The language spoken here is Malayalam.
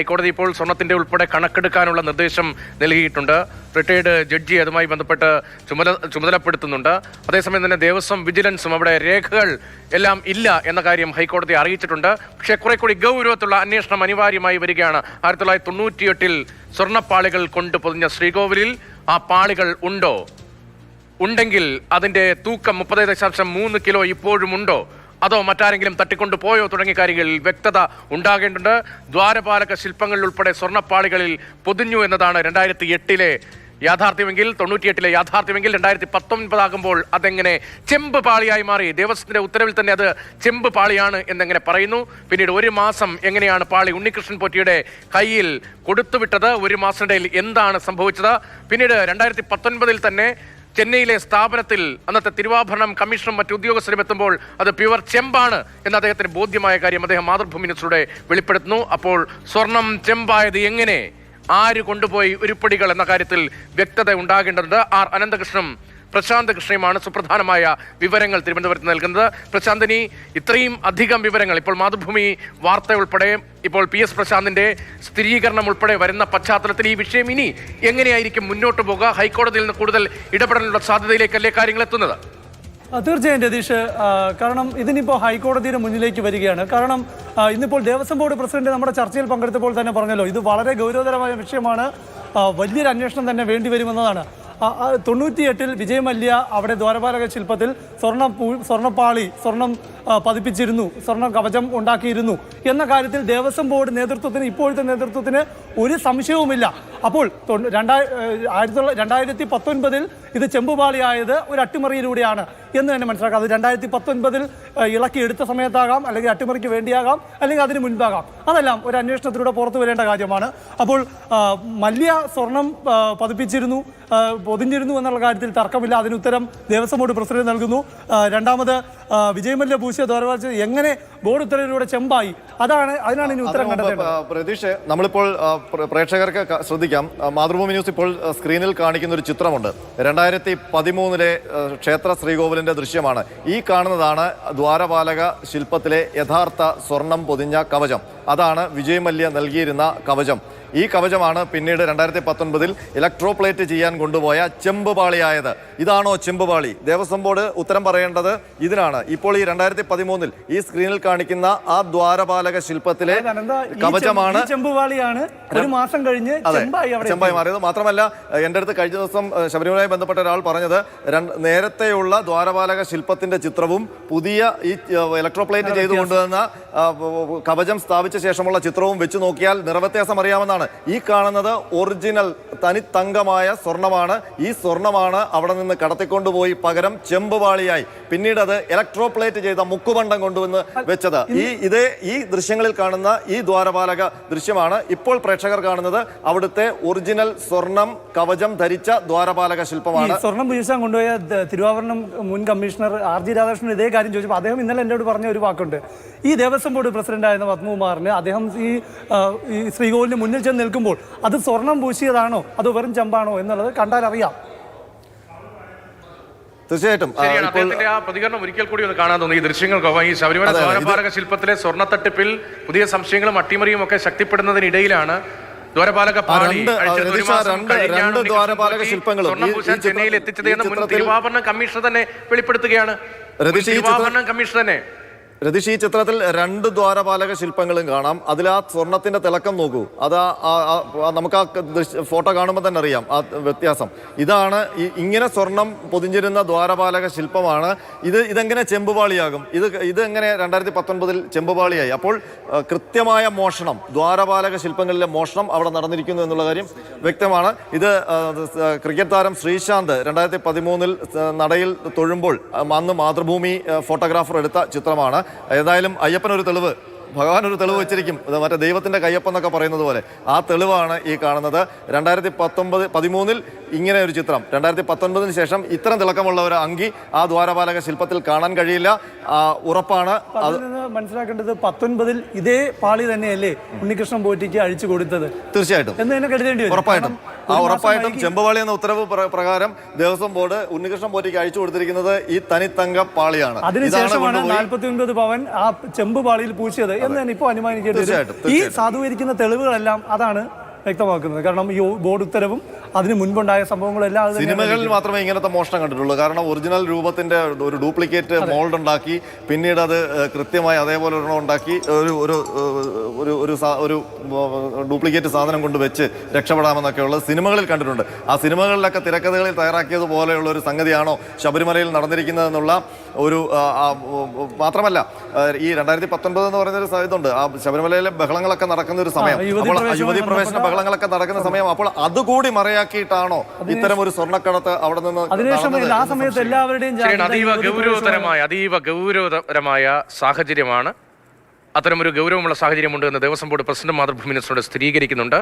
ഹൈക്കോടതി ഇപ്പോൾ സ്വർണത്തിന്റെ ഉൾപ്പെടെ കണക്കെടുക്കാനുള്ള നിർദ്ദേശം നൽകിയിട്ടുണ്ട്. റിട്ടയർഡ് ജഡ്ജി അതുമായി ബന്ധപ്പെട്ട് ചുമതല ചുമതലപ്പെടുത്തുന്നുണ്ട്. അതേസമയം തന്നെ ദേവസ്വം വിജിലൻസും അവിടെ രേഖകൾ എല്ലാം ഇല്ല എന്ന കാര്യം ഹൈക്കോടതി അറിയിച്ചിട്ടുണ്ട്. പക്ഷേ കുറെ കൂടി ഗൗരവത്തുള്ള അന്വേഷണം അനിവാര്യമായി വരികയാണ്. ആയിരത്തി തൊള്ളായിരത്തി തൊണ്ണൂറ്റിയെട്ടിൽ സ്വർണപ്പാളികൾ കൊണ്ട് പൊതിഞ്ഞ ശ്രീകോവിലിൽ ആ പാളികൾ ഉണ്ടോ? ഉണ്ടെങ്കിൽ അതിന്റെ തൂക്കം മുപ്പത് ദശാംശം മൂന്ന് കിലോ ഇപ്പോഴും ഉണ്ടോ അതോ മറ്റാരെങ്കിലും തട്ടിക്കൊണ്ടു പോയോ തുടങ്ങിയ കാര്യങ്ങളിൽ വ്യക്തത ഉണ്ടാകേണ്ടതുണ്ട്. ദ്വാരപാലക ശില്പങ്ങളിൽ ഉൾപ്പെടെ സ്വർണപ്പാളികളിൽ പൊതിഞ്ഞു എന്നതാണ് രണ്ടായിരത്തി എട്ടിലെ യാഥാർത്ഥ്യമെങ്കിൽ തൊണ്ണൂറ്റിയെട്ടിലെ യാഥാർത്ഥ്യമെങ്കിൽ രണ്ടായിരത്തി പത്തൊൻപതാകുമ്പോൾ അതെങ്ങനെ ചെമ്പ് പാളിയായി മാറി? ദേവസ്വത്തിന്റെ ഉത്തരവിൽ തന്നെ അത് ചെമ്പ് പാളിയാണ് എന്നെങ്ങനെ പറയുന്നു? പിന്നീട് ഒരു മാസം എങ്ങനെയാണ് പാളി ഉണ്ണികൃഷ്ണൻ പോറ്റിയുടെ കയ്യിൽ കൊടുത്തുവിട്ടത്? ഒരു മാസത്തിനിടയിൽ എന്താണ് സംഭവിച്ചത്? പിന്നീട് രണ്ടായിരത്തി പത്തൊൻപതിൽ തന്നെ ചെന്നൈയിലെ സ്ഥാപനത്തിൽ അന്നത്തെ തിരുവാഭരണം കമ്മീഷനും മറ്റു ഉദ്യോഗസ്ഥരും എത്തുമ്പോൾ അത് പ്യുവർ ചെമ്പാണ് എന്ന് അദ്ദേഹത്തിന് ബോധ്യമായ കാര്യം അദ്ദേഹം മാതൃഭൂമി ന്യൂസിലൂടെ വെളിപ്പെടുത്തുന്നു. അപ്പോൾ സ്വർണം ചെമ്പായത് എങ്ങനെ? ആര് കൊണ്ടുപോയി ഉരുപ്പടികൾ എന്ന കാര്യത്തിൽ വ്യക്തത ഉണ്ടാകേണ്ടതുണ്ട്. ആർ അനന്തകൃഷ്ണൻ പ്രശാന്ത് കൃഷ്ണയുമാണ് സുപ്രധാനമായ വിവരങ്ങൾ തിരുവനന്തപുരത്ത് നൽകുന്നത്. പ്രശാന്തിനി ഇത്രയും അധികം വിവരങ്ങൾ ഇപ്പോൾ മാതൃഭൂമി വാർത്ത ഉൾപ്പെടെ ഇപ്പോൾ പി എസ് പ്രശാന്തിന്റെ സ്ഥിരീകരണം ഉൾപ്പെടെ വരുന്ന പശ്ചാത്തലത്തിൽ ഈ വിഷയം ഇനി എങ്ങനെയായിരിക്കും മുന്നോട്ട് പോകുക ഹൈക്കോടതിയിൽ നിന്ന് കൂടുതൽ ഇടപെടലുള്ള സാധ്യതയിലേക്കല്ലേ കാര്യങ്ങൾ എത്തുന്നത്? തീർച്ചയായും രതീഷ്. കാരണം ഇതിനിപ്പോൾ ഹൈക്കോടതിയുടെ മുന്നിലേക്ക് വരികയാണ്. കാരണം ഇന്നിപ്പോൾ ദേവസ്വം ബോർഡ് പ്രസിഡന്റ് നമ്മുടെ ചർച്ചയിൽ പങ്കെടുത്തപ്പോൾ തന്നെ പറഞ്ഞല്ലോ ഇത് വളരെ ഗൗരവതരമായ വിഷയമാണ്. വലിയൊരു അന്വേഷണം തന്നെ വേണ്ടി വരുമെന്നതാണ്. ആ, ആ, തൊണ്ണൂറ്റിയെട്ടിൽ വിജയ് മല്യ അവിടെ ദ്വാരപാലക ശില്പത്തിൽ സ്വർണ സ്വർണപ്പാളി സ്വർണം പതിപ്പിച്ചിരുന്നു. സ്വർണ കവചം ഉണ്ടാക്കിയിരുന്നു. എന്ന കാര്യത്തിൽ ദേവസ്വം ബോർഡ് നേതൃത്വത്തിന് ഇപ്പോഴത്തെ നേതൃത്വത്തിന് ഒരു സംശയവുമില്ല. അപ്പോൾ രണ്ടായി ആയിരത്തി തൊള്ള- രണ്ടായിരത്തി പത്തൊൻപതിൽ ഇത് ചെമ്പുപാളിയായത് ഒരു അട്ടിമറിയിലൂടെയാണ് എന്ന് തന്നെ മനസ്സിലാക്കാം. അത് രണ്ടായിരത്തി പത്തൊൻപതിൽ ഇളക്കി എടുത്ത സമയത്താകാം അല്ലെങ്കിൽ അട്ടിമറിക്ക് വേണ്ടിയാകാം അല്ലെങ്കിൽ അതിന് മുൻപാകാം. അതെല്ലാം ഒരു അന്വേഷണത്തിലൂടെ പുറത്തു വരേണ്ട കാര്യമാണ്. അപ്പോൾ മല്യ സ്വർണം പതിപ്പിച്ചിരുന്നു പൊതിഞ്ഞിരുന്നു എന്നുള്ള കാര്യത്തിൽ തർക്കമില്ല. അതിന് ഉത്തരം ദേവസ്വം ബോർഡ് പ്രസിഡന്റ് നൽകുന്നു. രണ്ടാമത് വിജയ് മല്യ പൂശിയ ദ്വാരപാല എങ്ങനെ ബോർഡ് ഉത്തരവിലൂടെ ചെമ്പായി? അതാണ് അതിനാണ് ഇനി ഉത്തരം കണ്ടത് പ്രതീക്ഷ നമ്മളിപ്പോൾ പ്രേക്ഷകർക്ക് ശ്രദ്ധിക്കാം. മാതൃഭൂമി ന്യൂസ് ഇപ്പോൾ സ്ക്രീനിൽ കാണിക്കുന്ന ഒരു ചിത്രമുണ്ട്. രണ്ടായിരത്തി പതിമൂന്നിലെ ക്ഷേത്ര ശ്രീകോവിലിന്റെ ദൃശ്യമാണ്. ഈ കാണുന്നതാണ് ദ്വാരപാലക ശില്പത്തിലെ യഥാർത്ഥ സ്വർണം പൊതിഞ്ഞ കവചം. അതാണ് വിജയ് മല്യ നൽകിയിരുന്ന കവചം. ഈ കവചമാണ് പിന്നീട് രണ്ടായിരത്തി പത്തൊൻപതിൽ ഇലക്ട്രോപ്ലേറ്റ് ചെയ്യാൻ കൊണ്ടുപോയ ചെമ്പുപാളിയായത്. ഇതാണോ ചെമ്പുപാളി? ദേവസ്വം ബോർഡ് ഉത്തരം പറയേണ്ടത് ഇതിനാണ്. ഇപ്പോൾ ഈ രണ്ടായിരത്തി പതിമൂന്നിൽ ഈ സ്ക്രീനിൽ കാണിക്കുന്ന ആ ദ്വാരപാലക ശില്പത്തിലെ കവചമാണ് ചെമ്പുപാളിയാണ് ഒരു മാസം കഴിഞ്ഞ് ചെമ്പായി മാറിയത്. മാത്രമല്ല എന്റെ എന്റെ അടുത്ത് കഴിഞ്ഞ ദിവസം ശബരിമലയുമായി ബന്ധപ്പെട്ട ഒരാൾ പറഞ്ഞത് നേരത്തെയുള്ള ദ്വാരപാലക ശില്പത്തിന്റെ ചിത്രവും പുതിയ ഈ ഇലക്ട്രോപ്ലേറ്റ് ചെയ്തു കൊണ്ടുവന്ന കവചം സ്ഥാപിച്ച ശേഷമുള്ള ചിത്രവും വെച്ച് നോക്കിയാൽ നിറവ്യത്യാസം അറിയാമെന്നാണ് ഈ കാണുന്നത് ഒറിജിനൽ തനിത്തങ്കമായ സ്വർണമാണ്. ഈ സ്വർണമാണ് അവിടെ നിന്ന് കടത്തിക്കൊണ്ടുപോയി പകരം ചെമ്പുപാളിയായി പിന്നീട് അത് ഇലക്ട്രോപ്ലേറ്റ് ചെയ്ത മുക്കുപണ്ടം കൊണ്ടുവന്ന് വെച്ചത്. ഈ ഇതേ ഈ ദൃശ്യങ്ങളിൽ കാണുന്ന ഈ ദ്വാരപാലക ദൃശ്യമാണ് ഇപ്പോൾ പ്രേക്ഷകർ കാണുന്നത്. അവിടുത്തെ ഒറിജിനൽ സ്വർണം കവചം ധരിച്ച ദ്വാരപാലക ശില്പമാണ്. സ്വർണം പൂജിച്ചാൽ കൊണ്ടുപോയ തിരുവാഭരണം മുൻ കമ്മീഷണർ ആർ ജി രാധാകൃഷ്ണൻ ഇതേ കാര്യം ചോദിച്ചപ്പോൾ അദ്ദേഹം ഇന്നലെ എന്നോട് പറഞ്ഞ ഒരു വാക്കുണ്ട്. ഈ ദേവസ്വം ബോർഡ് പ്രസിഡന്റായിരുന്ന പത്മകുമാറിന് അദ്ദേഹം ഈ ശ്രീകോവിലിന് മുന്നിൽ ചെന്ന് നിൽക്കുമ്പോൾ അത് സ്വർണം പൂശിയതാണോ? അത് വെറും ചമ്പാണോ എന്നുള്ളത് കണ്ടാൽ അറിയാം. തീർച്ചയായിട്ടും. അദ്ദേഹത്തിന്റെ ആ പ്രതികരണം ഒരിക്കൽ കൂടി ഒന്ന് കാണാൻ തോന്നി. ഈ ദൃശ്യങ്ങൾക്കൊപ്പം ഈ ശബരിമല ദ്വാരപാലക ശില്പത്തിലെ സ്വർണത്തട്ടിപ്പിൽ പുതിയ സംശയങ്ങളും അട്ടിമറിയും ഒക്കെ ശക്തിപ്പെടുന്നതിനിടയിലാണ് ദ്വാരപാലക പാളി ദ്വാരപാലക ശില്പങ്ങളും ചെന്നൈയിൽ എത്തിച്ചത് എന്ന് മുൻ തിരുവാഭരണ കമ്മീഷണർ തന്നെ വെളിപ്പെടുത്തുകയാണ്. തിരുവാഭരണം കമ്മീഷണർ തന്നെ. രതീഷ് ഈ ചിത്രത്തിൽ രണ്ട് ദ്വാരപാലക ശില്പങ്ങളും കാണാം. അതിൽ ആ സ്വർണത്തിന്റെ തിളക്കം നോക്കൂ. അത് നമുക്ക് ആ ഫോട്ടോ കാണുമ്പോൾ തന്നെ അറിയാം ആ വ്യത്യാസം. ഇതാണ് ഇങ്ങനെ സ്വർണം പൊതിഞ്ഞിരുന്ന ദ്വാരപാലക ശില്പമാണ്. ഇത് ഇതെങ്ങനെ ചെമ്പുപാളിയാകും? ഇത് ഇതെങ്ങനെ രണ്ടായിരത്തി പത്തൊൻപതിൽ ചെമ്പുപാളിയായി? അപ്പോൾ കൃത്യമായ മോഷണം ദ്വാരപാലക ശില്പങ്ങളിലെ മോഷണം അവിടെ നടന്നിരിക്കുന്നു എന്നുള്ള കാര്യം വ്യക്തമാണ്. ഇത് ക്രിക്കറ്റ് താരം ശ്രീശാന്ത് രണ്ടായിരത്തി പതിമൂന്നിൽ നടയിൽ തൊഴുമ്പോൾ അന്ന് മാതൃഭൂമി ഫോട്ടോഗ്രാഫർ എടുത്ത ചിത്രമാണ്. ഏതായാലും അയ്യപ്പൻ ഒരു തെളിവ് ഭഗവാൻ ഒരു തെളിവ് വെച്ചിരിക്കും. അത് മറ്റേ ദൈവത്തിന്റെ കയ്യപ്പം എന്നൊക്കെ പറയുന്നത് പോലെ. ആ തെളിവാണ് ഈ കാണുന്നത്. രണ്ടായിരത്തി പത്തൊമ്പത് പതിമൂന്നിൽ ഇങ്ങനെ ഒരു ചിത്രം. രണ്ടായിരത്തി പത്തൊൻപതിന് ശേഷം ഇത്തരം തിളക്കമുള്ള ഒരു അങ്കി ആ ദ്വാരപാലക ശില്പത്തിൽ കാണാൻ കഴിയില്ല. ഉറപ്പാണ്. മനസ്സിലാക്കേണ്ടത് പത്തൊൻപതിൽ ഇതേ പാളി തന്നെയല്ലേ ഉണ്ണികൃഷ്ണൻ പോറ്റിക്ക് അഴിച്ചു കൊടുത്തത്. തീർച്ചയായിട്ടും. എന്ന് തന്നെ കരുതേണ്ടി ഉറപ്പായിട്ടും. ആ ഉറപ്പായിട്ടും ചെമ്പുപാളി എന്ന ഉത്തരവ് പ്രകാരം ദേവസ്വം ബോർഡ് ഉണ്ണികൃഷ്ണൻ പോറ്റിക്ക് അഴിച്ചു കൊടുത്തിരിക്കുന്നത് ഈ തനിത്തങ്ക പാളിയാണ്. അതിനുശേഷമാണ് നാൽപ്പത്തി ഒൻപത് പവൻ ആ ചെമ്പ് പാളിയിൽ പൂശിയത് എന്ന് തന്നെ ഇപ്പോൾ അനുമാനിക്കേണ്ടത് ഈ സാധൂകരിക്കുന്ന തെളിവുകളെല്ലാം അതാണ് വ്യക്തമാക്കുന്നത്. കാരണം ഈ ബോർഡ് ഉത്തരവും അതിന് മുൻപുണ്ടായ സംഭവങ്ങളെല്ലാം സിനിമകളിൽ മാത്രമേ ഇങ്ങനത്തെ മോഷണം കണ്ടിട്ടുള്ളൂ. കാരണം ഒറിജിനൽ രൂപത്തിന്റെ ഒരു ഡ്യൂപ്ലിക്കേറ്റ് മോൾഡ് ഉണ്ടാക്കി പിന്നീട് അത് കൃത്യമായി അതേപോലെ ഒരെണ്ണം ഉണ്ടാക്കി ഒരു ഒരു ഒരു ഒരു ഒരു ഡ്യൂപ്ലിക്കേറ്റ് സാധനം കൊണ്ട് വെച്ച് രക്ഷപ്പെടാമെന്നൊക്കെ ഉള്ളത് സിനിമകളിൽ കണ്ടിട്ടുണ്ട്. ആ സിനിമകളിലൊക്കെ തിരക്കഥകളിൽ തയ്യാറാക്കിയതുപോലെയുള്ള ഒരു സംഗതിയാണോ ശബരിമലയിൽ നടന്നിരിക്കുന്നതെന്നുള്ള ഒരു മാത്രമല്ല ഈ രണ്ടായിരത്തി പത്തൊൻപത് എന്ന് പറയുന്ന ഒരു ഇതുണ്ട്. ആ ശബരിമലയിലെ ബഹളങ്ങളൊക്കെ നടക്കുന്ന ഒരു സമയം. യുവതി അപ്പോൾ യുവതി പ്രവേശന ബഹളങ്ങളൊക്കെ നടക്കുന്ന സമയം. അപ്പോൾ അതുകൂടി മറയാക്കിയിട്ടാണോ ഇത്തരം ഒരു സ്വർണക്കടത്ത് അവിടെ നിന്ന് അതിനുശേഷം ആ സമയത്ത് എല്ലാവരുടെയും അതീവ ഗൗരവതരമായ അതീവ ഗൗരവതരമായ സാഹചര്യമാണ്. അത്തരമൊരു ഗൗരവമുള്ള സാഹചര്യമുണ്ട് എന്ന് ദേവസ്വം ബോർഡ് പ്രസിഡന്റ് മാതൃഭൂമി സ്ഥിരീകരിക്കുന്നുണ്ട്.